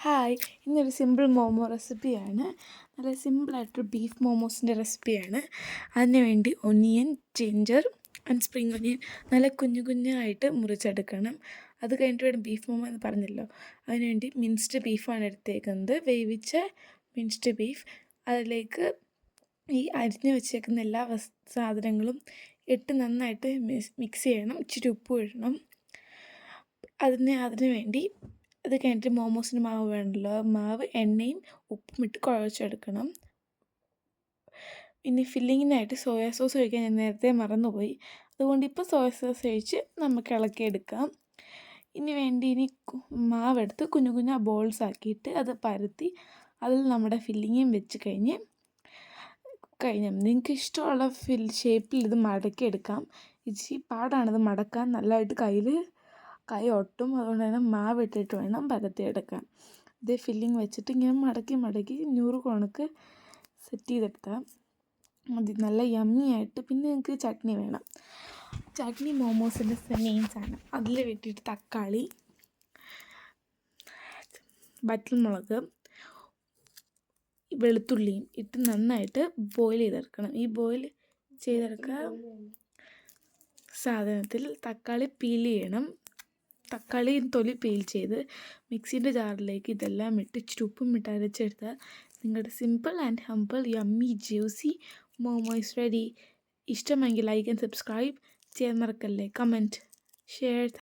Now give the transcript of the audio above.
Hi. ഇന്നൊരു simple momo റെസിപ്പിയാണ് നല്ല സിമ്പിളായിട്ടൊരു ബീഫ് മോമോസിന്റെ റെസിപ്പിയാണ് അതിനുവേണ്ടി onion ginger and spring onion നല്ല കുഞ്ഞു കുഞ്ഞായിട്ട് മുറിച്ചെടുക്കണം. അത് കഴിഞ്ഞിട്ട് വേണം ബീഫ് മോമോ എന്ന് പറഞ്ഞല്ലോ. അതിനുവേണ്ടി മിൻസ്ഡ് ബീഫാണ് എടുത്തേക്കുന്നത്. വേവിച്ച മിൻസ്ഡ് ബീഫ് അതിലേക്ക് ഈ അരിഞ്ഞു വെച്ചേക്കുന്ന എല്ലാ സാധനങ്ങളും ഇട്ട് നന്നായിട്ട് മിക്സ് ചെയ്യണം. ഇച്ചിരി ഉപ്പ് ഇടണം. അതിന് അതിന് വേണ്ടി അത് കഴിഞ്ഞിട്ട് മോമോസിന് മാവ് വേണമല്ലോ മാവ് എണ്ണയും ഉപ്പും ഇട്ട് കുഴച്ചെടുക്കണം. പിന്നെ ഫില്ലിങ്ങിനായിട്ട് സോയാ സോസ് ഒഴിക്കാൻ ഞാൻ നേരത്തെ മറന്നുപോയി. അതുകൊണ്ട് ഇപ്പോൾ സോയ സോസ് ഒഴിച്ച് നമുക്ക് ഇളക്കിയെടുക്കാം. ഇനി വേണ്ടി ഇനി മാവെടുത്ത് കുഞ്ഞു കുഞ്ഞു ബോൾസ് ആക്കിയിട്ട് അത് പരത്തി അതിൽ നമ്മുടെ ഫില്ലിങ്ങും വെച്ച് കഴിഞ്ഞ് കഴിഞ്ഞാൽ നിങ്ങൾക്ക് ഇഷ്ടമുള്ള ഫിൽ ഷേപ്പിൽ ഇത് മടക്കിയെടുക്കാം. ഇച്ചിരി പാടാണിത് മടക്കാൻ. നല്ലതായിട്ട് കയ്യിൽ കൈ ഒട്ടും അതുകൊണ്ട് തന്നെ മാവ് ഇട്ടിട്ട് വേണം പരത്തിയെടുക്കാൻ ഇതേ ഫില്ലിങ് വെച്ചിട്ട് ഇങ്ങനെ മടക്കി മടക്കി നൂറ് കണക്ക് സെറ്റ് ചെയ്തെടുത്താൽ മതി. നല്ല യമ്മി ആയിട്ട് പിന്നെ നിങ്ങൾക്ക് ചട്നി വേണം. ചട്നി മോമോസിന്റെ മെയിൻ സാധനം അതിൽ വെട്ടിയിട്ട് തക്കാളി വറ്റൽമുളക് വെളുത്തുള്ളിയും ഇട്ട് നന്നായിട്ട് ബോയിൽ ചെയ്തെടുക്കണം. ഈ ബോയിൽ ചെയ്തെടുക്കുക സാധനത്തിൽ തക്കാളി പീൽ ചെയ്യണം. തക്കാളി തൊലി പീൽ ചെയ്ത് മിക്സിന്റെ ജാറിലേക്ക് ഇതെല്ലാം ഇട്ട് ഇച്ചിരി ഉപ്പും ഇട്ട് അരച്ചെടുത്താൽ നിങ്ങളുടെ simple and humble yummy juicy momos ready ഇഷ്ടമെങ്കിൽ ലൈക്ക് ആൻഡ് സബ്സ്ക്രൈബ് ചെയ്യാൻ മറക്കല്ലേ കമന്റ് ഷെയർ